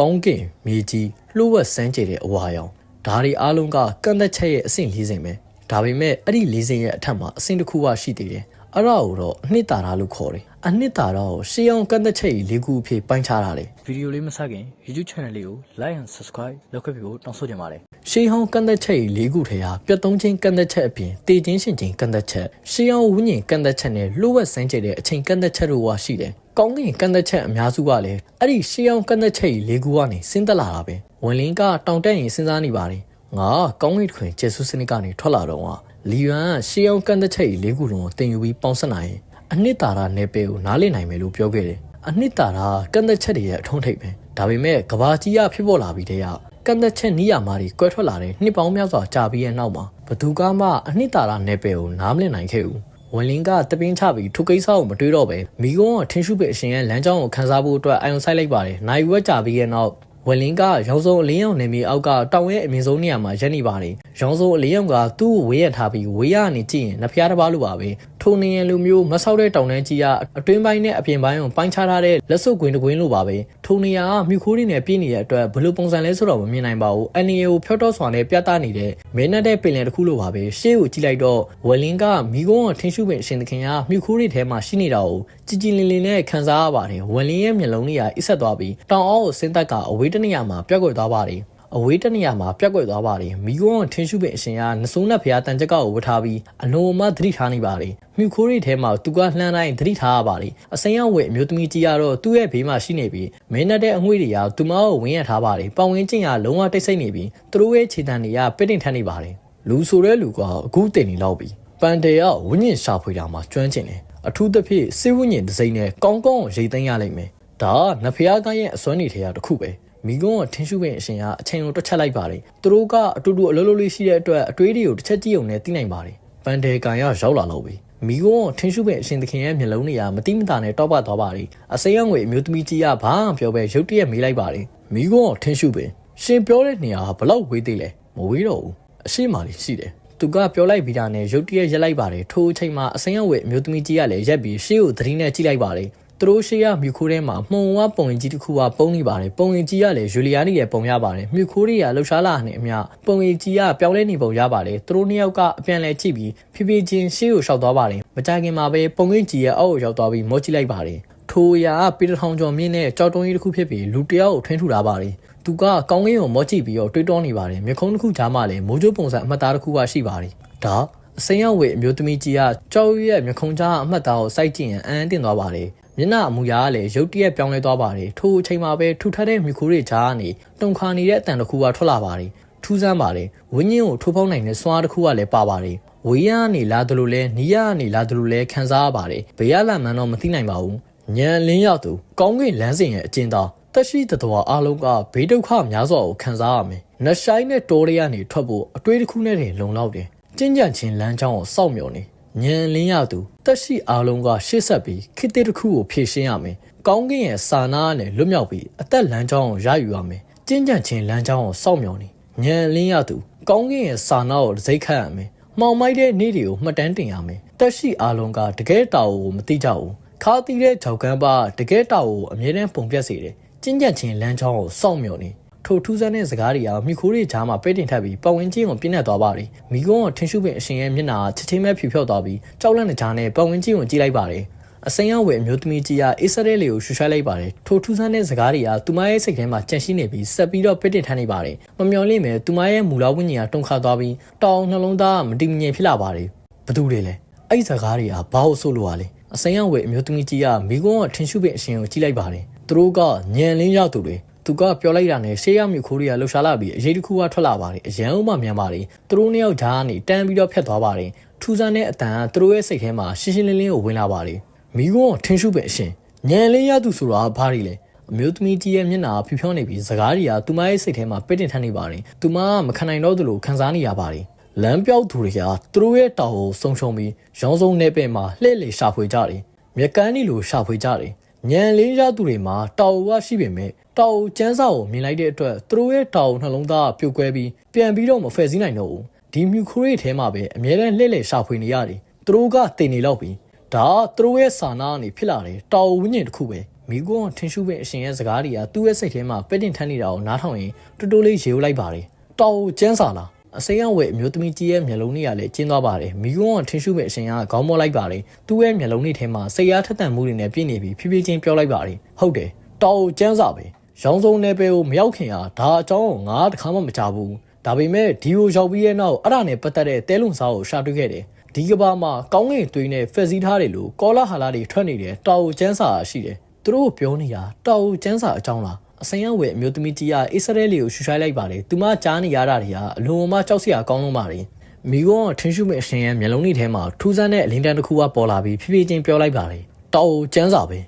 ကောင်းကင်မြေကြီးလှုပ်ဝက်စမ်းကြဲတဲ့အဝါရောင်ဒါတွေအားလုံးကကန့်သက်ချက်ရဲ့အဆင့်၄ဆင့်ပဲဒါပေမဲ့အဲ့ဒီ၄ဆင့်ရဲ့အထက်မှာအဆင့်တစ်ခုကရှိသေးတယ်အဲ့ဒါကိုတော့အနှစ်သာရလို့ခေါ်တယ်အနှစ်သာရကိုရှေးအောင်ကန့်သက်ချက်ကြီး၄ခုအဖြစ်ပိုင်းခြားထားတယ်ဗီဒီယိုလေးမစခင် YouTube channel လေးကို like and subscribe လုပ်ခဲ့ပြီးကိုတောင်းဆိုချင်ပါတယ်ရှေးဟောင်းကန့်သက်ချက်ကြီး၄ခုထဲဟာပြတ်သုံးခြင်းကန့်သက်ချက်အပြင်တည်ခြင်းရှင်ခြင်းကန့်သက်ချက်ရှေးဟောင်းဝိညာဉ်ကန့်သက်ချက်နဲ့လှုပ်ဝက်စမ်းကြဲတဲ့အချိန်ကန့်သက်ချက်တို့ကရှိတယ် ကောင်းကင်ကန့်သက်ချက်အများစုကလည်းအဲ့ဒီရှေးအောင်ကန့်သက်ချက်ကြီး၄ခုကနေဆင်းသက်လာတာပဲဝင်လင်းကတောင်တက်ရင်စဉ်းစားနေပါတယ်ငါကောင်းကင်ခွင်ကျေဆုစနစ်ကနေထွက်လာတော့ကလီယွမ်ကရှေးအောင်ကန့်သက်ချက်ကြီး၄ခုလုံးကိုတင်ယူပြီးပေါင်းစပ်နိုင်ရင်အနှစ်သာရနယ်ပယ်ကိုနားလည်နိုင်မယ်လို့ပြောခဲ့တယ်အနှစ်သာရကန့်သက်ချက်တွေရဲ့အထုံးထိပ်ပဲဒါပေမဲ့ကဘာကြီးရဖြစ်ပေါ်လာပြီးတဲ့ကကန့်သက်ချက်နီးရမာတွေကွဲထွက်လာတဲ့နှစ်ပေါင်းများစွာကြာပြီးရဲ့နောက်မှာဘသူကမှအနှစ်သာရနယ်ပယ်ကိုနားမလည်နိုင်ခဲ့ဘူး ဝင်လင်းကတပင်းချပြီးထိုကိစ္စကိုမတွေးတော့ပဲမိကုန်းကထင်းရှုပဲအရှင်ရဲ့လမ်းကြောင်းကိုခန်းစားဖို့အတွက်အာရုံစိုက်လိုက်ပါတယ်။နိုင်ဝက်ကြပြီးရဲ့နောက်ဝယ်လင်းကရောင်စုံအလင်းရောင်နေမြေအောက်ကတောင်ရဲ့အမြင့်ဆုံးနေရာမှာရပ်နေပါတယ်။ရောင်စုံအလင်းရောင်ကသူ့ကိုဝေးရထားပြီးဝေးရနေကြည့်ရင်နှဖျားတစ်ပါးလိုပါပဲ။ ထိုနေရန်လိုမျိုးမဆောက်တဲ့တောင်တန်းကြီးကအတွင်းပိုင်းနဲ့အပြင်ပိုင်းကိုပိုင်းခြားထားတဲ့လက်စုပ်ကွင်းတစ်ကွင်းလိုပါပဲ။ထိုနေရာကမြူခိုးတွေနဲ့ပြည့်နေတဲ့အတွက်ဘယ်လိုပုံစံလဲဆိုတော့မမြင်နိုင်ပါဘူး။အန်နီယိုဖြော့တော့စွာနဲ့ပြသနေတဲ့မင်းနဲ့တဲ့ပင်လယ်တစ်ခုလိုပါပဲ။ရှေ့ကိုကြည့်လိုက်တော့ဝယ်လင်းကမိကုန်းကထင်းရှုပင်အရှင်သခင်ကမြူခိုးတွေထဲမှာရှိနေတာကိုကြည်ကြည်လင်လင်နဲ့ခံစားရပါတယ်။ဝယ်လင်းရဲ့မျက်လုံးတွေကအိဆက်သွားပြီးတောင်အောက်ကိုဆင်းသက်က အဝေးတနေရာမှာပျောက်ကွယ်သွားပါတယ် အဝေးတနေရာမှာပြက်ကွက်သွားပါတယ်မိကုန်းကထင်းရှုပင်အရှင်ကနဆိုးနဲ့ဖျားတန်ကြက်ကောက်ကိုဝတ်ထားပြီးအလုံးအမသတိထားနေပါတယ်မြူခိုးရီထဲမှာသူကလှမ်းတိုင်းသတိထားရပါတယ်အစိမ်းရောက်ဝဲအမျိုးသမီးကြီးကတော့သူ့ရဲ့ဘေးမှာရှိနေပြီးမင်းနဲ့တဲ့အငွေ့တွေကသူမကိုဝင်းရထားပါတယ်ပဝင်းကျင်ကလုံးဝတိတ်ဆိတ်နေပြီးသူတို့ရဲ့ခြေတံတွေကပစ်တင်ထမ်းနေပါတယ်လူဆိုတဲ့လူကအခုတင်နေလောက်ပြီပန်တယ်ကဝင်းညင်ရှာဖွေတာမှာကျွမ်းကျင်တယ်အထူးသဖြင့်စေဝင်းညင်ဒစိမ့်နဲ့ကောင်းကောင်းရိတ်သိမ်းရလိမ့်မယ်ဒါကနဖျားကိုင်းရဲ့အစွမ်းနေထဲကတစ်ခုပဲ မိကုန်းကထင်းရှုပင်အရှင်ကအချိန်ကိုတွက်ချက်လိုက်ပါတယ်သူတို့ကအတူတူအလုပ်လုပ်လေးရှိတဲ့အတွက်အတွေးတွေကိုတစ်ချက်ကြည့်ုံနဲ့သိနိုင်ပါတယ်ပန်တယ်ကန်ရရောက်လာလို့ပြီမိကုန်းကထင်းရှုပင်အရှင်သခင်ရဲ့မျက်လုံးတွေကမတိမတာနဲ့တောက်ပသွားပါတယ်အစိမ်းရောင်ငွေအမျိုးသမီးကြီးကဘာမှပြောပဲရုတ်တရက်မေးလိုက်ပါတယ်မိကုန်းကထင်းရှုပင်ရှင်ပြောတဲ့နေရာကဘလောက်ဝေးသေးလဲမဝေးတော့ဘူးအရှိမာလေးရှိတယ်သူကပြောလိုက်ပြီးတာနဲ့ရုတ်တရက်ရက်လိုက်ပါတယ်ထိုအချိန်မှာအစိမ်းရောင်ဝေအမျိုးသမီးကြီးကလည်းရက်ပြီးရှေ့ကိုသတိနဲ့ကြည့်လိုက်ပါတယ် သူတို့ရှေ့ရမြူခိုးထဲမှာမှုံဝပုံရင်ကြီးတစ်ခုကပုံနေပါတယ်ပုံရင်ကြီးကလည်းယူလီယာနီရဲ့ပုံရပါတယ်မြူခိုးတွေကလှူရှားလာနဲ့အမျှပုံရင်ကြီးကပြောင်းလဲနေပုံရပါတယ်သူတို့နှစ်ယောက်ကအပြန်လဲကြည့်ပြီးဖြည်းဖြည်းချင်းရှေ့ကိုရှောက်သွားပါတယ်မကြခင်မှာပဲပုံရင်ကြီးရဲ့အောက်ကိုရောက်သွားပြီးမော့ကြည့်လိုက်ပါတယ်ထိုအရာကပေတထောင်ကျော်မြင့်တဲ့ကြောက်တုံးကြီးတစ်ခုဖြစ်ပြီးလူတယောက်ကိုထွင်းထူထားပါတယ်သူကကောင်းကင်ကိုမော့ကြည့်ပြီးတော့တွေးတောနေပါတယ်မြခုံးတစ်ခုကြားမှာလည်းမိုးကြိုးပုံစံအမှတ်သားတစ်ခုကရှိပါတယ်ဒါအစိမ်းရောက်ဝေအမျိုးသမီးကြီးကကြောက်ရွံ့မြခုံးကြားအမှတ်သားကိုစိုက်ကြည့်ရင်အန်းတင်သွားပါတယ် မျက်နှာအမူအရာကလည်းရုတ်တရက်ပြောင်းလဲသွားပါတယ်ထိုအချိန်မှာပဲထူထပ်တဲ့မြူခိုးတွေကြားကနေတုံခါနေတဲ့အတန်တစ်ခုကထွက်လာပါတယ်ထူးဆန်းပါတယ်ဝင်းညင်းကိုထိုးဖောက်နိုင်တဲ့စွာတစ်ခုကလည်းပါပါတယ်ဝေးရကနေလာသလိုလဲနီးရကနေလာသလိုလဲခံစားရပါတယ်ဘေးရလာမှန်းတော့မသိနိုင်ပါဘူးညံလင်းရောက်သူကောင်းကင်လမ်းစဉ်ရဲ့အကျဉ်းသားတက်ရှိတတော်အားလုံးကဘေးဒုက္ခများစွာကိုခံစားရမယ်။နှဆိုင်နဲ့တိုးရရနေထွက်ဖို့အတွေးတစ်ခုနဲ့တင်လုံလောက်တယ်။ကျဉ်ကြံချင်းလမ်းကြောင်းကိုစောင့်မျှော်နေ ညံလင်းရသူတက်ရှိအားလုံးကရှေ့ဆက်ပြီးခိတစ်တစ်ခုကိုဖြည့်ရှင်းရမယ်။ကောင်းကင်ရဲ့စာနာနဲ့လွတ်မြောက်ပြီးအသက်လမ်းကြောင်းကိုရယူရမယ်။ကျဉ်ကြံချင်းလမ်းကြောင်းကိုစောင့်မျှော်နေညံလင်းရသူကောင်းကင်ရဲ့စာနာကိုစိတ်ခတ်ရမယ်။မှောင်မိုက်တဲ့နေ့တွေကိုမှတ်တမ်းတင်ရမယ်။တက်ရှိအားလုံးကတကယ်တာကိုမသိကြဘူး။ခါတီးတဲ့ဂျောက်ကန်းပါတကယ်တာကိုအမြဲတမ်းပုံပြတ်စေတယ်။ကျဉ်ကြံချင်းလမ်းကြောင်းကိုစောင့်မျှော်နေ ထိုထူးဆန်းတဲ့စကားတွေကမြခိုးတွေကြားမှာပိတ်တင်ထပ်ပြီးပဝင်းချင်းကိုပြင်းထန်သွားပါတယ်။မိကုန်းကထင်းရှုပင်အရှင်ရဲ့မျက်နှာချက်ချင်းပဲဖြူဖြောက်သွားပြီးကြောက်လန့်တဲ့ကြားနဲ့ပဝင်းချင်းကိုကြည့်လိုက်ပါတယ်။အစိမ်းရောက်ဝယ်အမျိုးသမီးကြီးကအေးစရဲလေးကိုရှူဆွဲလိုက်ပါတယ်။ထိုထူးဆန်းတဲ့စကားတွေကသူမရဲ့စိတ်ထဲမှာကြန့်ရှိနေပြီးဆက်ပြီးတော့ပိတ်တင်ထမ်းနေပါတယ်။မမျော်လင့်မဲ့သူမရဲ့မူလာဝိညာဉ်ကတုန်ခါသွားပြီးတောင်နှလုံးသားမတည်မငြိမ်ဖြစ်လာပါတယ်။ဘသူတွေလဲ။အဲ့ဒီစကားတွေကဘာလို့ဆိုလို့ ਆ လဲ။အစိမ်းရောက်ဝယ်အမျိုးသမီးကြီးကမိကုန်းကထင်းရှုပင်အရှင်ကိုကြည့်လိုက်ပါတယ်။သူတို့ကညံလင်းရောက်သူတွေ သူကပြောလိုက်တာနဲ့ရှေးရမြူခိုးတွေကလှူရှားလာပြီးအရေးတစ်ခုကထွက်လာပါတယ်အရန်ဥမမြန်ပါတယ်သူတို့နှစ်ယောက်ကြားကနေတန်းပြီးတော့ဖြတ်သွားပါတယ်ထူးဆန်းတဲ့အတန်ကသူတို့ရဲ့စိတ်ထဲမှာရှင်းရှင်းလင်းလင်းကိုဝင်လာပါတယ်မိကုန်းကထင်းရှုပင်အရှင်ညံလေးရသူဆိုတာဘာတွေလဲအမျိုးသမီးကြီးရဲ့မျက်နှာဖြူဖြောင်းနေပြီးစကားတွေကသူမရဲ့စိတ်ထဲမှာပိတ်တင်ထမ်းနေပါတယ်သူမကမခံနိုင်တော့သလိုခံစားနေရပါတယ်လမ်းပြောက်သူတွေကသူတို့ရဲ့တောင်ကိုဆုံရှုံပြီးရောင်းစုံနေပင်မှာလှည့်လေရှာဖွေကြတယ်မြက်ကန်းဒီလိုရှာဖွေကြတယ် ညံလေးရသူတွေမှာတောင်ဝရှိပေမဲ့တောင်ကျန်းစာကိုမြင်လိုက်တဲ့အတွက်သူတို့ရဲ့တောင်နှလုံးသားပြုတ်ကွဲပြီးပြန်ပြီးတော့မဖယ်စည်းနိုင်တော့ဘူးဒီမြူခရီထဲမှာပဲအမြဲတမ်းလှည့်လည်ရှာဖွေနေရတယ်သူတို့ကတင်နေတော့ပြီးဒါသူတို့ရဲ့စာနာကနေဖြစ်လာတယ်တောင်ဝင်းကျင်တစ်ခုပဲမမိကွန်းထင်ရှုပင်အရှင်ရဲ့စကားတွေကသူ့ရဲ့စိတ်ထဲမှာပဲ့တင်ထမ်းနေတာကိုနားထောင်ရင်တူတူလေးရေဦးလိုက်ပါတယ်တော်ကျန်းစာလား အစိမ်းအဝဲအမျိုးသမီးကြီးရဲ့မျက်လုံးတွေကလည်းကျင်းသွားပါတယ်မိကွန်းကထင်ရှုပင်အရှင်ကခေါင်းမောလိုက်ပါတယ်သူ့ရဲ့မျက်လုံးတွေထဲမှာစိတ်အားထက်သန်မှုတွေနဲ့ပြည့်နေပြီးဖြည်းဖြည်းချင်းပြောလိုက်ပါတယ်ဟုတ်တယ်တော်ကျန်းစာပဲရောင်းစုံနယ်ပယ်ကိုမရောက်ခင်ဟာဒါအကြောင်းကိုငါတခါမှမကြားဘူးဒါပေမဲ့ဒီကိုရောက်ပြီးရဲ့နောက်အဲ့ဒါနဲ့ပတ်သက်တဲ့တဲလုံစားကိုရှာတွေ့ခဲ့တယ်ဒီကဘာမှာကောင်းကင်သွေးနဲ့ဖက်စီးထားတယ်လို့ကောလာဟာလာတွေထွက်နေတယ်တော်ကိုကျန်းစာရှိတယ်သူတို့ပြောနေတာတော်ကိုကျန်းစာအကြောင်းလား အစင်ရဝဲအမျိုးသမီးကြီးကအစ္စရေးလီကိုရှူရှိုင်းလိုက်ပါတယ်သူမကြားနေရတာတွေကအလွန်မှကြောက်စရာကောင်းလုံးပါတယ်မိကောကထင်းရှုမဲ့အရှင်ရဲ့မျက်လုံးတွေထဲမှာထူးဆန်းတဲ့အလင်းတန်းတစ်ခုကပေါ်လာပြီးဖြည်းဖြည်းချင်းပြောလိုက်ပါတယ်တော်ကိုကျန်းစာပဲ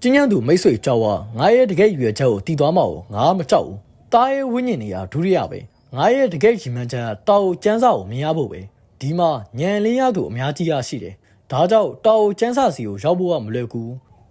ကျင်းညံသူမိတ်ဆွေကြောက်ဝငါရဲ့တကယ်ရွယ်ချက်ကိုတီးသွားမှာကိုငါမကြောက်ဘူးတားရဲ့ဝိညာဉ်တွေကဒုတိယပဲငါရဲ့တကယ်ရီမန်ချက်ကတော်ကိုကျန်းစာကိုမြင်ရဖို့ပဲဒီမှာညံလင်းရသူအများကြီးရရှိတယ်ဒါကြောင့်တော်ကိုကျန်းစာစီကိုရောက်ဖို့ကမလွယ်ကူ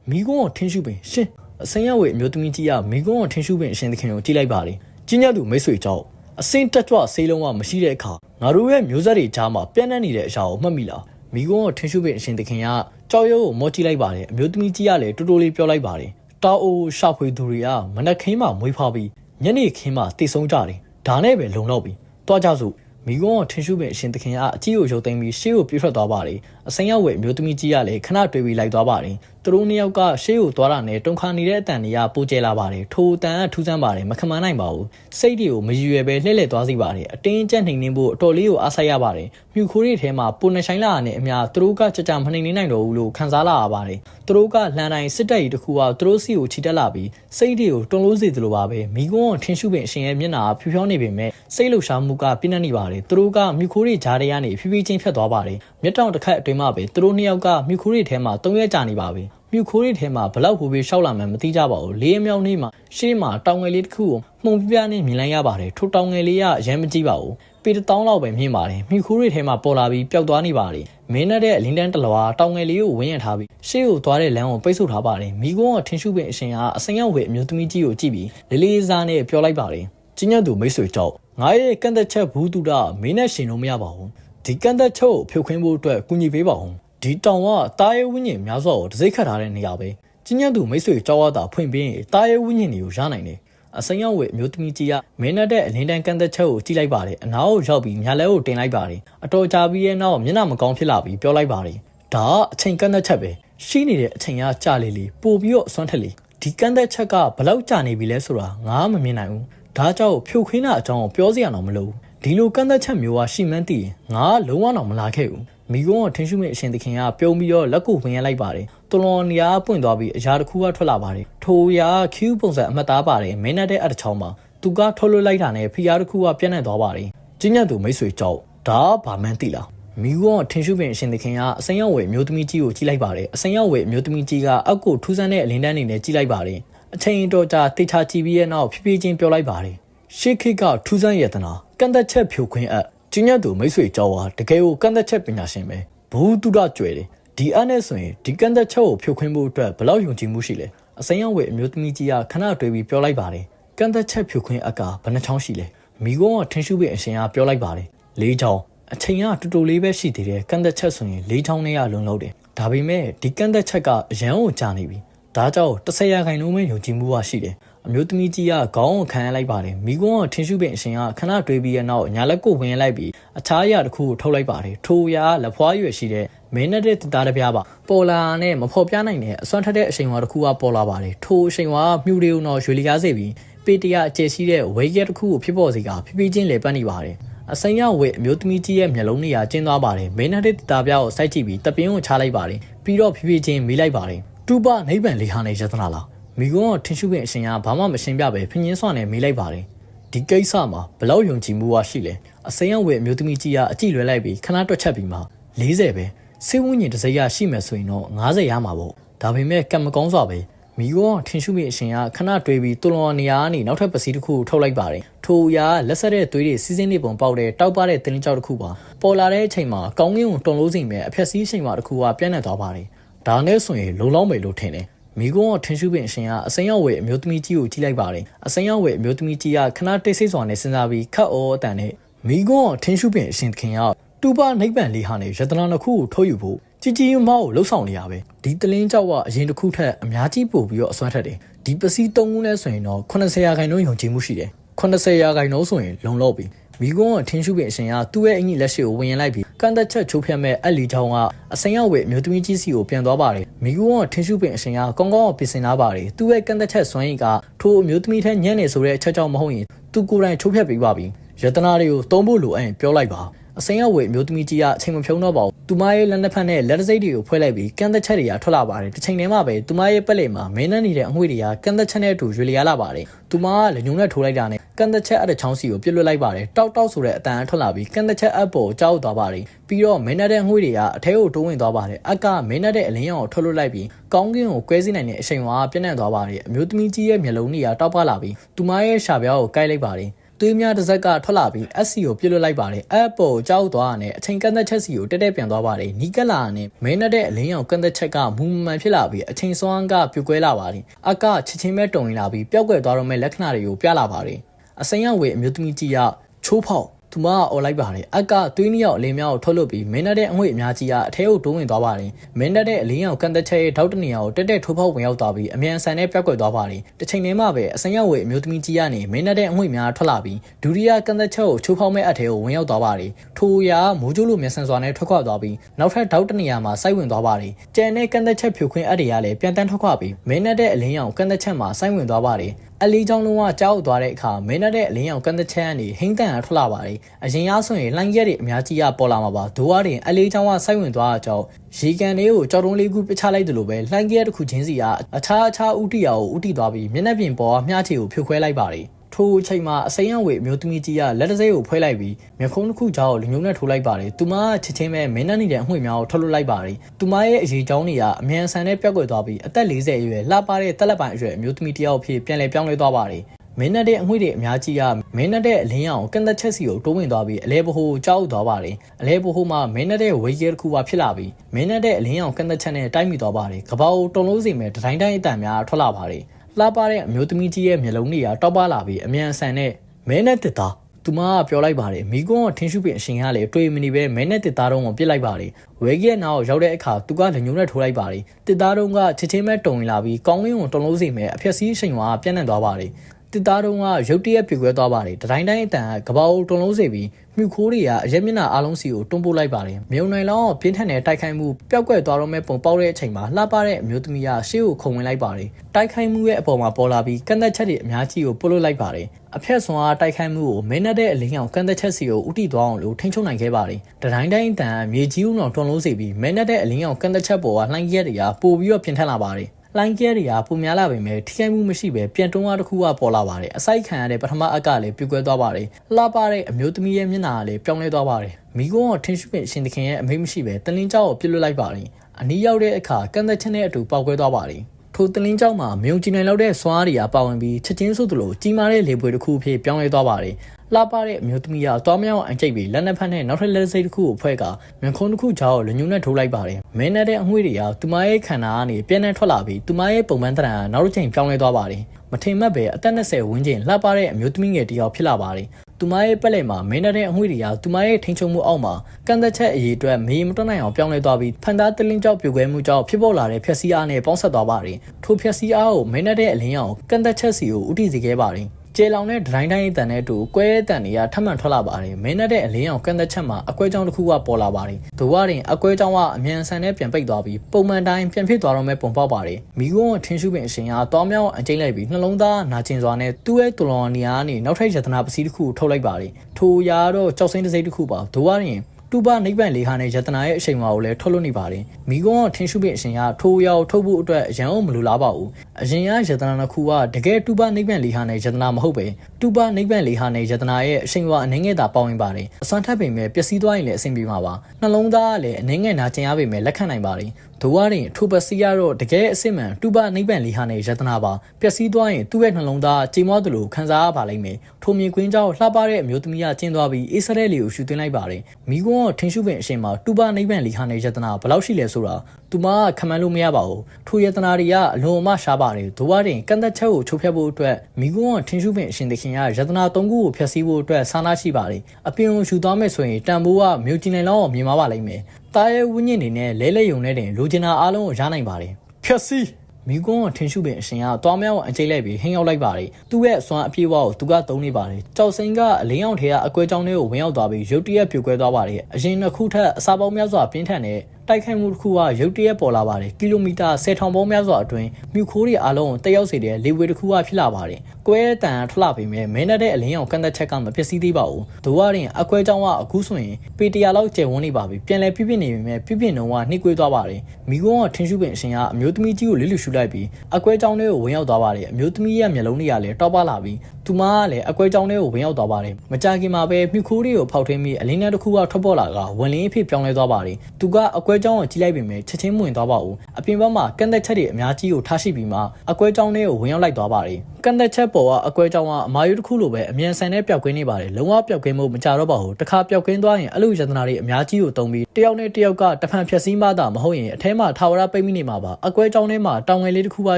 မိကောကထင်းရှုပင်ရှင် အစင်ရဝေအမျိုးသမီးကြီးကမိကုန်းကိုထင်းရှုပင်အရှင်သခင်ကိုကြည့်လိုက်ပါလေ။ကြီးညတ်သူမိတ်ဆွေကြောင့်အစင်တက်ကြွဆေးလုံးကမရှိတဲ့အခါငါတို့ရဲ့မျိုးဆက်တွေကြားမှာပြန့်နှံ့နေတဲ့အရာကိုမှတ်မိလား။မိကုန်းကိုထင်းရှုပင်အရှင်သခင်ကကြောက်ရွံ့ကိုမော့ကြည့်လိုက်ပါတယ်။အမျိုးသမီးကြီးကလည်းတူတူလေးပြောလိုက်ပါတယ်။တာအိုရှာဖွေသူတွေကမနက်ခင်းမှမွေးဖွားပြီးညနေခင်းမှတည်ဆုံးကြတယ်။ဒါနဲ့ပဲလုံလောက်ပြီ။တွားကြစို့မိကုန်းကထင်းရှုပင်အရှင်သခင်ကအကြီးကိုရုပ်သိမ်းပြီးရှေ့ကိုပြေးထွက်သွားပါတယ်။အစင်ရောက်ဝဲအမျိုးသမီးကြီးကလည်းခဏတွေ့ပြီးလိုက်သွားပါတယ်။ သူတို့နှစ်ယောက်ကရှေ့ကိုသွားတာနဲ့တုန်ခါနေတဲ့အတန်တွေကပိုကျဲလာပါတယ်။ထိုအတန်ကထူးဆန်းပါတယ်မခံမနိုင်ပါဘူး။စိတ်တွေကိုမရွယ်ပဲလှည့်လည်သွားစီပါတယ်။အတင်းကျပ်နှိမ်နှင်းဖို့အတော်လေးကိုအားဆိုင်ရပါတယ်။မြူခိုးတွေထဲမှာပုံနှဆိုင်လာတာနဲ့အများသူတို့ကကြကြမနှိမ်နှင်းနိုင်တော့ဘူးလို့ခံစားလာရပါတယ်။သူတို့ကလှန်တိုင်းစစ်တပ်ကြီးတစ်ခုကသူတို့စီကိုချီတက်လာပြီးစိတ်တွေကိုတွန်းလို့စေသလိုပါပဲ။မိကွန်းကထင်းရှုပင်အရှင်ရဲ့မျက်နှာဖြူဖြောင်းနေပေမဲ့စိတ်လှုပ်ရှားမှုကပြင်းထန်နေပါတယ်။သူတို့ကမြူခိုးတွေကြားထဲကနေဖြည်းဖြည်းချင်းဖြတ်သွားပါတယ်။မျက်တောင်တစ်ခတ်အတွင်းမှာပဲသူတို့နှစ်ယောက်ကမြူခိုးတွေထဲမှာတုံးရက်ကြနေပါပြီ မြူခိုးတွေထဲမှာဘလောက်ပိုပြီးရှောက်လာမှန်းမသိကြပါဘူးလေးအမြောက်နေ့မှာရှေးမှာတောင်ငယ်လေးတစ်ခုကိုမှုန်ပြပြနဲ့မြင်လိုက်ရပါတယ်ထိုတောင်ငယ်လေးကအရင်မကြည့်ပါဘူးပေတတောင်းလောက်ပဲမြင်ပါတယ်မြူခိုးတွေထဲမှာပေါ်လာပြီးပျောက်သွားနေပါတယ်မင်းနဲ့တဲ့အလင်းတန်းတလွာတောင်ငယ်လေးကိုဝင်းရထားပြီးရှေးကိုသွားတဲ့လမ်းကိုပိတ်ဆို့ထားပါတယ်မိကုန်းကထင်းရှုပင်အရှင်ကအစင်ရောက်ဝဲအမျိုးသမီးကြီးကိုကြည့်ပြီးလေးလေးစားနဲ့ပြောလိုက်ပါတယ်ကျင်းညတ်သူမိတ်ဆွေကြောက်ငါရဲ့ကန့်သက်ချက်ဘူးတူတာမင်းနဲ့ရှင်လို့မရပါဘူးဒီကန့်သက်ချက်ကိုဖြုတ်ခင်းဖို့အတွက်ကူညီပေးပါဦး ဒီတောင်ကတားရဲဝင်းညင်များစွာကိုတစိမ့်ခတ်ထားတဲ့နေရာပဲကျင်းညံသူမိတ်ဆွေကြောက်ရတာဖွင့်ပြင်းရင်တားရဲဝင်းညင်တွေကိုရနိုင်တယ်အစိမ်းရောက်ဝဲအမျိုးသမီးကြီးကမင်းနဲ့တဲ့အလင်းတန်းကန့်သက်ချက်ကိုကြည့်လိုက်ပါတယ်အနားကိုရောက်ပြီးညာလဲကိုတင်လိုက်ပါတယ်အတော်ကြာပြီးရဲ့နောက်မျက်နှာမကောင်းဖြစ်လာပြီးပြောလိုက်ပါတယ်ဒါအချိန်ကန့်သက်ချက်ပဲရှိနေတဲ့အချိန်ကကြာလေလေပို့ပြီးတော့အစွမ်းထက်လေဒီကန့်သက်ချက်ကဘလောက်ကြာနေပြီလဲဆိုတာငါမမြင်နိုင်ဘူးဒါကြောင့်ဖြုတ်ခင်းတာအကြောင်းကိုပြောစရာတော့မလိုဘူးဒီလိုကန့်သက်ချက်မျိုးကရှိမှန်းသိရင်ငါလုံးဝတော့မလာခဲ့ဘူး မိကုန်းကထင်းရှုမဲ့အရှင်သခင်ကပြုံးပြီးတော့လက်ကိုဝင်ရလိုက်ပါတယ်တွလွန်နေရာပွင့်သွားပြီးအရာတစ်ခုကထွက်လာပါတယ်ထိုအရာ Q ပုံစံအမှတ်သားပါတယ်မင်းနဲ့တဲ့အတချောင်းမှာသူကထုတ်လွှတ်လိုက်တာနဲ့ဖီယာတစ်ခုကပြန့်နှံ့သွားပါတယ်ကျင်းညတ်သူမိတ်ဆွေကြောက်ဒါဘာမှန်းသိလားမိကုန်းကထင်းရှုပင်အရှင်သခင်ကအစိမ်းရောက်ဝဲအမျိုးသမီးကြီးကိုကြည့်လိုက်ပါတယ်အစိမ်းရောက်ဝဲအမျိုးသမီးကြီးကအက်ကိုထူးဆန်းတဲ့အလင်းတန်းနေနဲ့ကြည့်လိုက်ပါတယ်အချိန်တော်ကြာတေချာကြည့်ပြီးရဲ့နောက်ဖြည်းဖြည်းချင်းပြောလိုက်ပါတယ်ရှေးခေတ်ကထူးဆန်းရတနာကန့်သက်ချက်ဖြိုခွင်းအပ် ကျင်းညတ်သူမိတ်ဆွေကြောက်ဟာတကယ်ကိုကန့်သက်ချက်ပညာရှင်ပဲဘူးတုဒကျွဲတယ်ဒီအနဲ့ဆိုရင်ဒီကန့်သက်ချက်ကိုဖြိုခွင်းဖို့အတွက်ဘလောက်ယုံကြည်မှုရှိလဲအစိမ်းရောက်ဝဲအမျိုးသမီးကြီးကခဏတွေးပြီးပြောလိုက်ပါတယ်ကန့်သက်ချက်ဖြိုခွင်းအကဘယ်နှချောင်းရှိလဲမိကုန်းကထင်းရှုပင်အရှင်ကပြောလိုက်ပါတယ်လေးချောင်းအချိန်ကတူတူလေးပဲရှိသေးတယ်ကန့်သက်ချက်ဆိုရင်လေးချောင်းနဲ့ရလုံလောက်တယ်ဒါပေမဲ့ဒီကန့်သက်ချက်ကအရန်ကိုကြာနေပြီဒါကြောင့်တစ်ဆယ်ရာခိုင်နှုန်းပဲယုံကြည်မှုကရှိတယ် အမျိုးသမီးကြီးကခေါင်းကိုခံရလိုက်ပါတယ်မိကွန်းကထင်းရှုပင်အရှင်ကခဏတွေးပြီးတဲ့နောက်ညာလက်ကိုဝင်လိုက်ပြီးအခြားအရာတစ်ခုကိုထုတ်လိုက်ပါတယ်ထိုအရာလက်ဖွားရွယ်ရှိတဲ့မင်းနဲ့တဲ့တားတပြားပါပေါ်လာနဲ့မဖော်ပြနိုင်တဲ့အစွမ်းထက်တဲ့အချိန်ဝါတစ်ခုကပေါ်လာပါတယ်ထိုအချိန်ဝါမြူတွေကိုတော့ရွှေလီကားစေပြီးပေတရအကျယ်ရှိတဲ့ဝေရက်တစ်ခုကိုဖြစ်ပေါ်စေကဖြည်းဖြည်းချင်းလေပတ်နေပါတယ်အစိမ်းရဝဲအမျိုးသမီးကြီးရဲ့မျက်လုံးတွေကကျင်းသွားပါတယ်မင်းနဲ့တဲ့တားပြားကိုစိုက်ကြည့်ပြီးတပင်းကိုချလိုက်ပါတယ်ပြီးတော့ဖြည်းဖြည်းချင်းမေးလိုက်ပါတယ်တူပနိဗ္ဗာန်လေးဟာနဲ့ယသနာလား မိကုန်းကထင်းရှုပင်အရှင်ကဘာမှမရှင်းပြပဲဖင်းင်းစွာနဲ့မေးလိုက်ပါတယ်ဒီကိစ္စမှာဘလောက်ယုံကြည်မှုရှိလဲအစိမ်းရောက်ဝဲအမျိုးသမီးကြီးကအကြည့်လွဲလိုက်ပြီးခဏတွက်ချက်ပြီးမှ40ပဲစေဝင်းညင်တစ်စက်ရရှိမယ်ဆိုရင်တော့90ရမှာပေါ့ဒါပေမဲ့ကံမကောင်းစွာပဲမိကုန်းကထင်းရှုပင်အရှင်ကခဏတွေးပြီးတူလွန်နေရာကနေနောက်ထပ်ပစည်းတစ်ခုကိုထုတ်လိုက်ပါတယ်ထိုအရာလက်ဆက်တဲ့သွေးတွေစီးစင်းနေပုံပေါက်တဲ့တောက်ပတဲ့တင်းကြောက်တစ်ခုပါပေါ်လာတဲ့အချိန်မှာကောင်းကင်ကိုတုံလို့စိမ့်မဲ့အဖက်စီးချိန်မှာတစ်ခုကပြန့်နှံ့သွားပါတယ်ဒါနဲ့ဆိုရင်လုံလောက်မယ်လို့ထင်တယ် မိကုန်းကထင်းရှုပင်အရှင်ကအစိမ်းရောက်ဝဲအမျိုးသမီးကြီးကိုကြည့်လိုက်ပါတယ်အစိမ်းရောက်ဝဲအမျိုးသမီးကြီးကခဏတိတ်ဆိတ်စွာနဲ့စဉ်းစားပြီးခတ်အော်အတန်နဲ့မိကုန်းကထင်းရှုပင်အရှင်ခင်ကတူပါနိဗ္ဗာန်လေးဟာနဲ့ယတနာနှစ်ခုကိုထုတ်ယူဖို့ကြီးကြီးမောက်ကိုလှုပ်ဆောင်နေရပဲဒီတလင်းကြောက်ကအရင်တစ်ခုထက်အများကြီးပို့ပြီးတော့အစွမ်းထက်တယ်ဒီပစည်း၃ခုနဲ့ဆိုရင်တော့80ရာခိုင်နှုန်းယုံကြည်မှုရှိတယ်80ရာခိုင်နှုန်းဆိုရင်လုံလောက်ပြီ မိကုန်းကထင်းရှုပင်အရှင်ကသူ့ရဲ့အင်ကြီးလက်ရှိကိုဝင်ရင်လိုက်ပြီးကန်သက်ချက်ချိုးဖျက်မဲ့အလီချောင်းကအစိမ်းရောက်ဝေအမျိုးသမီးကြီးစီကိုပြန်သွားပါတယ်မိကုန်းကထင်းရှုပင်အရှင်ကကောင်းကောင်းပြင်ဆင်လာပါတယ်သူ့ရဲ့ကန်သက်ချက်စွမ်းရည်ကထိုအမျိုးသမီးထက်ညံ့နေဆိုတဲ့အချက်ကြောင့်မဟုတ်ရင်သူကိုယ်တိုင်ချိုးဖျက်ပေးပါပြီယတနာတွေကိုသုံးဖို့လိုအပ်ရင်ပြောလိုက်ပါ အစိမ်းရောက်ဝေအမျိုးသမီးကြီးကအချိန်မဖြုံးတော့ပါဘူး။သူမရဲ့လက်နှစ်ဖက်နဲ့လက်တစိတ်တွေကိုဖွဲ့လိုက်ပြီးကန်းသက်ချက်တွေကထွက်လာပါတယ်။တစ်ချိန်တည်းမှာပဲသူမရဲ့ပက်လေမှာမင်းနဲ့နေတဲ့အငွေ့တွေကကန်းသက်ချက်နဲ့အတူရွေလျားလာပါတယ်။သူမကလက်ညုံနဲ့ထိုးလိုက်တာနဲ့ကန်းသက်ချက်အတဲ့ချောင်းစီကိုပြစ်လွတ်လိုက်ပါတယ်။တောက်တောက်ဆိုတဲ့အတန်အထွက်လာပြီးကန်းသက်ချက်အပေါ်ကြောက်သွားပါတယ်။ပြီးတော့မင်းနဲ့တဲ့အငွေ့တွေကအထဲကိုတိုးဝင်သွားပါတယ်။အကမင်းနဲ့တဲ့အလင်းရောင်ကိုထွက်လွတ်လိုက်ပြီးကောင်းကင်ကိုကွဲစီနိုင်တဲ့အချိန်ဝါပြည့်နှံ့သွားပါတယ်။အမျိုးသမီးကြီးရဲ့မျက်လုံးတွေကတောက်ပလာပြီးသူမရဲ့ရှာပြောင်းကိုကိုက်လိုက်ပါတယ်။ သွေးများတစ်စက်ကထွက်လာပြီး SC ကိုပြစ်လွတ်လိုက်ပါတယ်အပ်ပေါ်ကြောက်သွားတာနဲ့အချိန်ကန့်သက်ချက်စီကိုတက်တက်ပြန်သွားပါတယ်နီးကလာနဲ့မင်းနဲ့တဲ့အလင်းရောင်ကန့်သက်ချက်ကမူမှန်ဖြစ်လာပြီးအချိန်စွမ်းကပြိုကွဲလာပါတယ်အကချစ်ချင်းပဲတုံရင်လာပြီးပျောက်ကွယ်သွားတော့မဲ့လက္ခဏာတွေကိုပြလာပါတယ်အစိမ်းရောက်ဝေအမျိုးသမီးကြီးကချိုးဖောက် သူမကအော်လိုက်ပါတယ်အကသွေးနှစ်ယောက်အလင်းများကိုထုတ်လွတ်ပြီးမင်းနဲ့တဲ့အငွေ့အများကြီးကအထဲကိုတိုးဝင်သွားပါတယ်မင်းနဲ့တဲ့အလင်းရောင်ကန်သက်ချက်ရဲ့ထောက်တနေရာကိုတက်တက်ထိုးဖောက်ဝင်ရောက်သွားပြီးအမြန်ဆန်နဲ့ပြက်ကွက်သွားပါတယ်တစ်ချိန်တည်းမှာပဲအစင်ရောက်ဝေအမျိုးသမီးကြီးကနေမင်းနဲ့တဲ့အငွေ့များထွက်လာပြီးဒုတိယကန်သက်ချက်ကိုချိုးဖောက်မဲ့အထဲကိုဝင်ရောက်သွားပါတယ်ထိုရာမိုးကြိုးလိုမျက်စံစွာနဲ့ထွက်ခွာသွားပြီးနောက်ထပ်ထောက်တနေရာမှာစိုက်ဝင်သွားပါတယ်ကျန်တဲ့ကန်သက်ချက်ဖြိုခွင်းအပ်တွေကလည်းပြန်တန်းထွက်ခွာပြီးမင်းနဲ့တဲ့အလင်းရောင်ကန်သက်ချက်မှာစိုက်ဝင်သွားပါတယ်အလီချောင်းလုံးကကြောက်သွားတဲ့အခါမင်းနဲ့တဲ့အလင်းရောင်ကန်သက်ချက်ကနေဟင်းတန်အထွက်လာပါတယ်အရင်အားဆိုရင်လှိုင်းရက်တွေအများကြီးကပေါ်လာမှာပါဒိုးအားတွေအလီချောင်းကစိုက်ဝင်သွားတာကြောင့်ရေကန်လေးကိုကြောက်တုံးလေးခုပစ်ချလိုက်တယ်လို့ပဲလှိုင်းရက်တစ်ခုချင်းစီကအခြားအခြားဥတီယာကိုဥတီသွားပြီးမျက်နှာပြင်ပေါ်ကမျှချေကိုဖြိုခွဲလိုက်ပါတယ် ထိုအချိန်မှာအစိမ်းအဝေအမျိုးသမီးကြီးကလက်တစိကိုဖွဲလိုက်ပြီးမျက်ခုံးတစ်ခုကြောက်လူညုံနဲ့ထိုးလိုက်ပါတယ်။သူမကချစ်ချင်းပဲမင်းနဲ့နေတဲ့အငွေ့များကိုထုတ်လွှတ်လိုက်ပါတယ်။သူမရဲ့အရေးကြောင်းတွေကအမြန်ဆန်နဲ့ပြောက်ကွယ်သွားပြီးအသက်40အရွယ်လှပတဲ့တက်လက်ပိုင်အရွယ်အမျိုးသမီးတစ်ယောက်ဖြစ်ပြန်လည်ပြောင်းလဲသွားပါတယ်။မင်းနဲ့တဲ့အငွေ့တွေအများကြီးကမင်းနဲ့တဲ့အလင်းရောင်ကန့်သက်ချက်စီကိုတိုးဝင်သွားပြီးအလဲဘိုးကြောက်သွားပါတယ်။အလဲဘိုးမှာမင်းနဲ့တဲ့ဝေးရဲတစ်ခုပါဖြစ်လာပြီးမင်းနဲ့တဲ့အလင်းရောင်ကန့်သက်ချက်နဲ့တိုက်မိသွားပါတယ်။ကပောက်တုံလို့စီမဲ့ဒတိုင်းတိုင်းအတန်များထွက်လာပါတယ်။ လှပတဲ့အမျိုးသမီးကြီးရဲ့မျက်လုံးတွေကတောက်ပလာပြီးအမြန်ဆန်နဲ့မဲနဲ့တစ်သားသူမကပြောလိုက်ပါတယ်မိကွန်းကထင်းရှုပင်အရှင်ကလည်းတွေ့မနေပဲမဲနဲ့တစ်သားတော့ပြစ်လိုက်ပါတယ်ဝဲကြီးရဲ့နောက်ရောက်တဲ့အခါသူကလက်ညှိုးနဲ့ထိုးလိုက်ပါတယ်တစ်သားတော့ကချစ်ချင်းမဲ့တုံရင်လာပြီးကောင်းကင်ကိုတုံလို့စီမဲ့အဖြက်စီးအချိန်ကပြန့်နှံ့သွားပါတယ် တစ်သားတော့ကရုတ်တရက်ပြိုကွဲသွားပါတယ်တတိုင်းတိုင်းအတန်ကကပောက်တုံလုံးစီပြီးမြူခိုးတွေကအရက်မျက်နှာအားလုံးစီကိုတွန်းပို့လိုက်ပါတယ်မြုံနိုင်လောင်းပြင်းထန်တဲ့တိုက်ခိုက်မှုပျောက်ကွယ်သွားတော့မဲ့ပုံပေါက်တဲ့အချိန်မှာလှပတဲ့အမျိုးသမီးကရှေ့ကိုခုံဝင်လိုက်ပါတယ်တိုက်ခိုက်မှုရဲ့အပေါ်မှာပေါ်လာပြီးကန့်သက်ချက်တွေအများကြီးကိုပုတ်လွတ်လိုက်ပါတယ်အဖက်ဆွန်အားတိုက်ခိုက်မှုကိုမင်းနဲ့တဲ့အလင်းအောင်ကန့်သက်ချက်စီကိုဥတီသွားအောင်လို့ထိန်းချုပ်နိုင်ခဲ့ပါတယ်တတိုင်းတိုင်းအတန်မြေကြီးဦးတော်တွန်းလို့စီပြီးမင်းနဲ့တဲ့အလင်းအောင်ကန့်သက်ချက်ပေါ်ကလှိုင်းရက်တွေကပို့ပြီးတော့ပြင်ထက်လာပါတယ် လိုင်းကဲတွေကပုံများလာပေမဲ့ထိခိုက်မှုမရှိပဲပြန်တွန်းအားတစ်ခုကပေါ်လာပါတယ်အစိုက်ခံရတဲ့ပထမအကလည်းပြိုကွဲသွားပါတယ်လှပတဲ့အမျိုးသမီးရဲ့မျက်နှာကလည်းပြောင်းလဲသွားပါတယ်မိကုန်းကထင်းရှုပင်ရှင်သခင်ရဲ့အမိတ်မရှိပဲတလင်းကြောက်ကိုပြစ်လွတ်လိုက်ပါတယ်အနီးရောက်တဲ့အခါကန့်သက်ချက်နဲ့အတူပေါက်ကွဲသွားပါတယ်ထိုတလင်းကြောက်မှာမြုံကြည်နိုင်လောက်တဲ့စွားတွေကပါဝင်ပြီးချက်ချင်းဆိုသလိုကြီးမားတဲ့လေပွေတစ်ခုအဖြစ်ပြောင်းလဲသွားပါတယ် လှပတဲ့အမျိုးသမီးကသွားမြောက်အကြိတ်ပြီးလက်နက်ဖက်နဲ့နောက်ထပ်လက်စိတ်တစ်ခုကိုဖွဲ့ကမြခုံးတစ်ခုကြောက်လက်ညှိုးနဲ့ထိုးလိုက်ပါတယ်မင်းနဲ့တဲ့အငွေ့တွေကသူမရဲ့ခန္ဓာကနေပြင်းနဲ့ထွက်လာပြီးသူမရဲ့ပုံမှန်တရံနောက်တစ်ချိန်ပြောင်းလဲသွားပါတယ်မထင်မှတ်ပဲအသက်20ဝန်းကျင်လှပတဲ့အမျိုးသမီးငယ်တစ်ယောက်ဖြစ်လာပါတယ်သူမရဲ့ပက်လက်မှာမင်းတဲ့အငွေ့တွေကသူမရဲ့ထိန်ချုံမှုအောက်မှာကန့်သက်ချက်အရေးအတွက်မေးမတွက်နိုင်အောင်ပြောင်းလဲသွားပြီးဖန်သားတလင်းကြောက်ပြိုကွဲမှုကြောင့်ဖြစ်ပေါ်လာတဲ့ဖျက်ဆီးအားနဲ့ပေါင်းဆက်သွားပါတယ်ထိုဖျက်ဆီးအားကိုမင်းတဲ့အလင်းရောင်ကန့်သက်ချက်စီကိုဥတီစေခဲ့ပါတယ် ကျေလောင်တဲ့ဒတိုင်းတိုင်းအတန်နဲ့အတူကွဲအတန်တွေကထပ်မံထွက်လာပါတယ်မင်းနဲ့တဲ့အလင်းအောင်ကန့်သက်ချက်မှာအကွဲကြောင်းတစ်ခုကပေါ်လာပါတယ်ဒိုဝရင်အကွဲကြောင်းကအမြန်ဆန်နဲ့ပြန်ပိတ်သွားပြီးပုံမှန်တိုင်းပြန်ဖြစ်သွားတော့မဲ့ပုံပေါက်ပါတယ်မိကုန်းကထင်းရှုပင်အရှင်ကတောင်းမြောင်းအကျိမ့်လိုက်ပြီးနှလုံးသားနာကျင်စွာနဲ့သူ့ရဲ့တူလော်နီယာကနေနောက်ထပ်ယတနာပစည်းတစ်ခုထုတ်လိုက်ပါတယ်ထိုရာတော့ကြောက်စိမ့်တစ်စိမ့်တစ်ခုပါဒိုဝရင် တူပါနိဗ္ဗာန်လေးဟာနဲ့ယတနာရဲ့အချိန်မှာကိုလည်းထုတ်လွှတ်နေပါတယ်မိကုန်းကထင်းရှုပင်အရှင်ကထိုးရောက်ထုတ်ဖို့အတွက်ရန်အောင်မလိုလားပါဘူးအရင်ကယတနာနှစ်ခုကတကယ်တူပါနိဗ္ဗာန်လေးဟာနဲ့ယတနာမဟုတ်ပဲတူပါနိဗ္ဗာန်လေးဟာနဲ့ယတနာရဲ့အချိန်ဝအနေငယ်သာပေါဝင်ပါတယ်အစွမ်းထပ်ပေမဲ့ပျက်စီးသွားရင်လည်းအဆင်ပြေမှာပါနှလုံးသားကလည်းအနေငယ်နာကျင်ရပေမဲ့လက်ခံနိုင်ပါတယ်ဒိုဝါရင်ထိုပစီကတော့တကယ်အစ်စ်မှန်တူပါနိဗ္ဗာန်လေးဟာနဲ့ယတနာပါပျက်စီးသွားရင်သူ့ရဲ့နှလုံးသားချိန်မွားသလိုခံစားရပါလိမ့်မယ်ထိုမြင်ကွင်းကြောင့်လှပတဲ့အမျိုးသမီးကကျင်းသွားပြီးအေးစရဲလေးကိုရှူသွင်းလိုက်ပါတယ်မိကွန်းကထင်းရှုပင်အရှင်မှာတူပါနိဗ္ဗာန်လေးဟာနဲ့ယတနာဘယ်လောက်ရှိလဲဆိုတာသူမကခံမှန်းလို့မရပါဘူးထိုယတနာတွေကအလွန်အမရှားပါတယ်ဒိုဝါတင်ကန့်သက်ချက်ကိုချုပ်ဖျက်ဖို့အတွက်မိကွန်းကထင်းရှုပင်အရှင်သခင်ကယတနာ၃ခုကိုဖျက်ဆီးဖို့အတွက်ဆန္ဒရှိပါတယ်အပြင်ကိုယူသွားမယ်ဆိုရင်တန်ဖိုးကမြို့ကြီးနိုင်လောက်အောင်မြင်ပါပါလိမ့်မယ် တားရဲ့ဝင်းညင်နေနဲ့လဲလဲယုံနဲ့တင်လိုချင်တာအားလုံးကိုရနိုင်ပါတယ်ဖျက်ဆီးမိကွန်းကထင်းရှုပင်အရှင်ကတွားမြောင်းအကျိတ်လိုက်ပြီးဟင်းရောက်လိုက်ပါတယ်သူ့ရဲ့အစွမ်းအပြေးဝါကိုသူကသုံးနေပါတယ်ကြောက်စိန်ကအလင်းအောင်ထဲကအကွဲကြောင်းလေးကိုဝင်ရောက်သွားပြီးရုတ်တရက်ပြိုကွဲသွားပါတယ်အရင်နှစ်ခုထက်အစာပေါင်းများစွာပြင်းထန်တဲ့တိုက်ခိုက်မှုတစ်ခုကရုတ်တရက်ပေါ်လာပါတယ်ကီလိုမီတာ10ထောင်ပေါင်းများစွာအတွင်းမြူခိုးတွေအလုံးတက်ရောက်စေတဲ့လေဝေတစ်ခုကဖြစ်လာပါတယ် ကွဲတန်ထလှပေမဲ့မင်းနဲ့တဲ့အလင်းအောင်ကန့်သက်ချက်ကမပျက်စီးသေးပါဘူးဒိုဝရင်အကွဲကြောင်းကအခုဆိုရင်ပေတရာလောက်ကျယ်ဝန်းနေပါပြီပြန်လဲပြပြနေပေမဲ့ပြပြနှုံကနှိကွေးသွားပါတယ်မိကွန်းကထင်းရှုပင်အရှင်ကအမျိုးသမီးကြီးကိုလိလူရှူလိုက်ပြီးအကွဲကြောင်းလေးကိုဝင်ရောက်သွားပါတယ်အမျိုးသမီးရဲ့မျက်လုံးတွေကလည်းတောက်ပလာပြီးသူမကလည်းအကွဲကြောင်းလေးကိုဝင်ရောက်သွားပါတယ်မကြခင်မှာပဲမြူခိုးတွေကိုဖောက်ထွင်းပြီးအလင်းနဲ့တစ်ခုကထွက်ပေါ်လာကဝင်လင်းအဖြစ်ပြောင်းလဲသွားပါတယ်သူကအကွဲကြောင်းကိုကြီးလိုက်ပေမဲ့ချက်ချင်းမဝင်သွားပါဘူးအပြင်ဘက်မှာကန့်သက်ချက်တွေအများကြီးကိုထားရှိပြီးမှအကွဲကြောင်းလေးကိုဝင်ရောက်လိုက်သွားပါတယ် ကန့်သက်ချက်ပေါ်ကအကွဲကြောင်းကအမာယူတစ်ခုလိုပဲအမြန်ဆန်နဲ့ပျောက်ကင်းနေပါတယ်လုံးဝပျောက်ကင်းမှုမကြတော့ပါဘူးတခါပျောက်ကင်းသွားရင်အလူယတနာတွေအများကြီးကိုတုံးပြီးတယောက်နဲ့တယောက်ကတဖန်ဖြက်စီးမှသာမဟုတ်ရင်အထဲမှာထာဝရပိတ်မိနေမှာပါအကွဲကြောင်းထဲမှာတောင်ငယ်လေးတစ်ခုပါ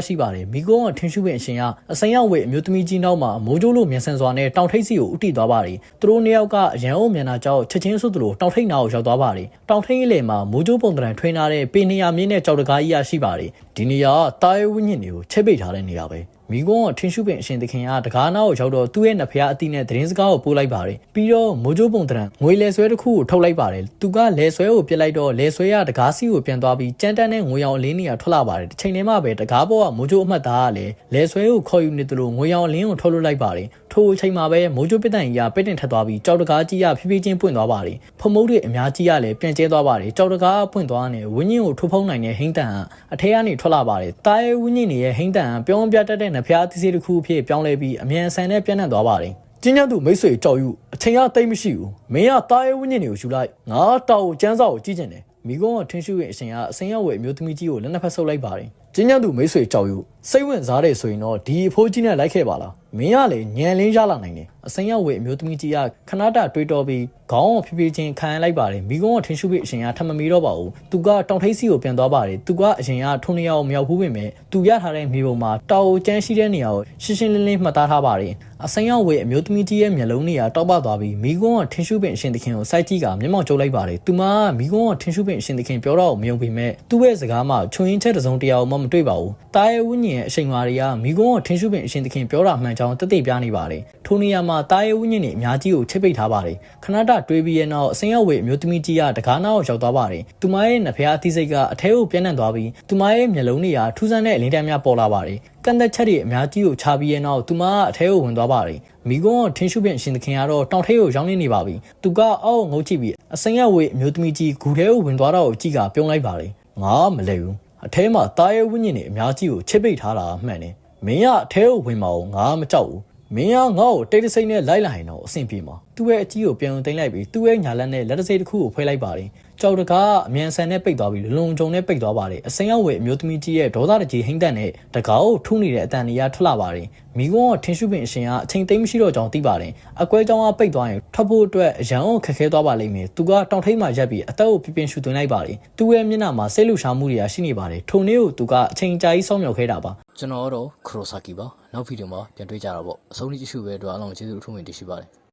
ရှိပါတယ်မိကုန်းကထင်းရှုပင်အရှင်ကအစိမ်းရောက်ဝေအမျိုးသမီးကြီးနောက်မှာမိုးကြိုးလိုမြန်ဆန်စွာနဲ့တောင်ထိပ်စီကိုဥတီသွားပါတယ်သူတို့နှစ်ယောက်ကအရန်အုံမြန်နာကြောက်ချက်ချင်းဆုပ်သလိုတောင်ထိပ်နာကိုရောက်သွားပါတယ်တောင်ထိပ်အလယ်မှာမိုးကြိုးပုံတံထွင်းထားတဲ့ပေနေယာမြင့်နဲ့ကြောက်တကားကြီးရရှိပါတယ်ဒီနေရာကတာရဲဝင်းညင်တွေကိုချက်ပိတ်ထားတဲ့နေရာပဲ မိကွန်းကထင်းရှုပင်အရှင်သခင်ကတကားနာကိုရောက်တော့သူ့ရဲ့နှဖျားအတိနဲ့သတင်းစကားကိုပို့လိုက်ပါတယ်ပြီးတော့မိုးကြိုးပုံတရံငွေလဲဆွဲတစ်ခုကိုထုတ်လိုက်ပါတယ်သူကလဲဆွဲကိုပြစ်လိုက်တော့လဲဆွဲရတကားစီကိုပြန်သွားပြီးကြမ်းတမ်းတဲ့ငွေရောင်အလင်းနေရထွက်လာပါတယ်တစ်ချိန်တည်းမှာပဲတကားပေါ်ကမိုးကြိုးအမှတ်သားကလည်းလဲဆွဲကိုခေါ်ယူနေသလိုငွေရောင်အလင်းကိုထုတ်လွှတ်လိုက်ပါတယ်ထိုအချိန်မှာပဲမိုးကြိုးပစ်တန်ကြီးကပိတ်တင်ထက်သွားပြီးကြောက်တကားကြီးကဖြည်းဖြည်းချင်းပွင့်သွားပါတယ်ဖမုတ်တွေအများကြီးကလည်းပြန်ကျဲသွားပါတယ်ကြောက်တကားပွင့်သွားတဲ့ဝင်းညင်ကိုထိုးဖုံးနိုင်တဲ့ဟိန်းတန်ကအထဲကနေထွက်လာပါတယ်တာရဲဝင်းညင်ရဲ့ဟိန်းတန်ကပြောင်းပြတတ်တဲ့နှဖျားသီးစေးတစ်ခုအဖြစ်ပြောင်းလဲပြီးအမြန်ဆန်နဲ့ပြန့်နှံ့သွားပါတယ်ကျင်းကျသူမိတ်ဆွေကြောက်ယူအချိန်ကတိတ်မရှိဘူးမင်းကတာရဲဝင်းညင်တွေကိုယူလိုက်ငါတောက်ကိုကျန်းစာကိုကြည့်ကျင်တယ်မိကုန်းကထင်းရှုရဲ့အရှင်ကအစင်ရောက်ဝဲအမျိုးသမီးကြီးကိုလက်နှစ်ဖက်ဆုပ်လိုက်ပါတယ်ကျင်းကျသူမိတ်ဆွေကြောက်ယူစိတ်ဝင်စားတယ်ဆိုရင်တော့ဒီအဖိုးကြီးနဲ့လိုက်ခဲ့ပါလား မင်းကလေညံလင်းရလာနိုင်တယ်အစင်ရောက်ဝဲအမျိုးသမီးကြီးကခဏတာတွေးတောပြီးခေါင်းအောင်ဖြည်းဖြည်းချင်းခံရလိုက်ပါတယ်မိကုန်းကထင်းရှုရဲ့အရှင်ကထမမီတော့ပါဘူးသူကတောင်ထိပ်စီကိုပြန်သွားပါတယ်သူကအရှင်ကထုံနေအောင်မရောက်ဘူးပင်မဲ့သူရထားတဲ့မြေပုံမှာတောင်ကျန်းရှိတဲ့နေရာကိုရှင်းရှင်းလင်းလင်းမှတ်သားထားပါတယ်အစင်ရောက်ဝဲအမျိုးသမီးကြီးရဲ့မျက်လုံးတွေကတောက်ပသွားပြီးမိကုန်းကထင်းရှုပင်အရှင်သခင်ကိုစိုက်ကြည့်ကမျက်မှောက်ကျုပ်လိုက်ပါတယ်သူမကမိကုန်းကထင်းရှုပင်အရှင်သခင်ပြောတော့မယုံပေမဲ့သူ့ရဲ့စကားမှာချွင်ရင်းချက်တစ်စုံတရာမှမတွေ့ပါဘူးတာရဲဝင်းညင်ရဲ့အချိန်မာတွေကမိကုန်းကထင်းရှုပင်အရှင်သခင်ပြောတာမှန်ကြောင်းတသိပြနေပါတယ်ထိုနေရာမှာတာရဲဝင်းညင်တွေအများကြီးကိုချိတ်ပိတ်ထားပါတယ်ခဏတာတွေးပြီးရဲ့နောက်အစင်ရောက်ဝဲအမျိုးသမီးကြီးကတကားနာကိုရောက်သွားပါတယ်သူမရဲ့နှဖျားအသီးစိတ်ကအထဲကိုပြန့်နှံ့သွားပြီးသူမရဲ့မျက်လုံးတွေကထူးဆန်းတဲ့အလင်းတန်းများပေါ်လာပါတယ် ကန့်သက်ချက်တွေအများကြီးကိုခြားပြီးရဲ့နောက်သူမကအထဲကိုဝင်သွားပါတယ်မိကွန်းကထင်းရှုပင်အရှင်သခင်ကတော့တောင်ထဲကိုရောက်နေနေပါပြီသူကအောက်ကိုငုတ်ကြည့်ပြီးအစင်ရောက်ဝဲအမျိုးသမီးကြီးဂူထဲကိုဝင်သွားတော့ကိုကြည့်ကပြုံးလိုက်ပါတယ်ငါမလဲဘူးအထဲမှာတာရဲဝင်းညင်တွေအများကြီးကိုချစ်ပိတ်ထားတာမှန်တယ်မင်းကအထဲကိုဝင်မအောင်ငါမကြောက်ဘူးမင်းကငါ့ကိုတိတ်တဆိတ်နဲ့လိုက်လာရင်တော့အဆင်ပြေမှာသူ့ရဲ့အကြီးကိုပြန်သိမ်းလိုက်ပြီးသူ့ရဲ့ညာလက်နဲ့လက်တစိတ်တစ်ခုကိုဖွဲလိုက်ပါတယ် ကြောက်တကားအမြန်ဆန်နဲ့ပိတ်သွားပြီးလုံလုံကြုံနဲ့ပိတ်သွားပါတယ်အစင်ရောက်ဝဲအမျိုးသမီးကြီးရဲ့ဒေါသတကြီးဟိမ့်တက်နဲ့တကားကိုထုနေတဲ့အတန်တွေကထွက်လာပါတယ်မိကွန်းကထင်းရှုပင်အရှင်ကအချိန်သိမ်းမရှိတော့ကြောင်းသိပါတယ်အကွဲကြောင်းကပိတ်သွားရင်ထွက်ဖို့အတွက်အရန်ကိုခက်ခဲသွားပါလိမ့်မယ်သူကတောင်ထိပ်မှာရက်ပြီးအသက်ကိုပြပြင်းရှူသွင်းလိုက်ပါတယ်သူ့ရဲ့မျက်နှာမှာစိတ်လှရှာမှုတွေကရှိနေပါတယ်ထုံလေးကိုသူကအချိန်ကြာကြီးစောင့်မျှော်ခဲ့တာပါကျွန်တော်တော့ခရိုဆာကီပါနောက်ဗီဒီယိုမှာပြန်တွေ့ကြတာပေါ့အဆုံးထိကြည့်ရှုပဲအတွက်အားလုံးကျေးဇူးအထူးတင်ရှိပါတယ်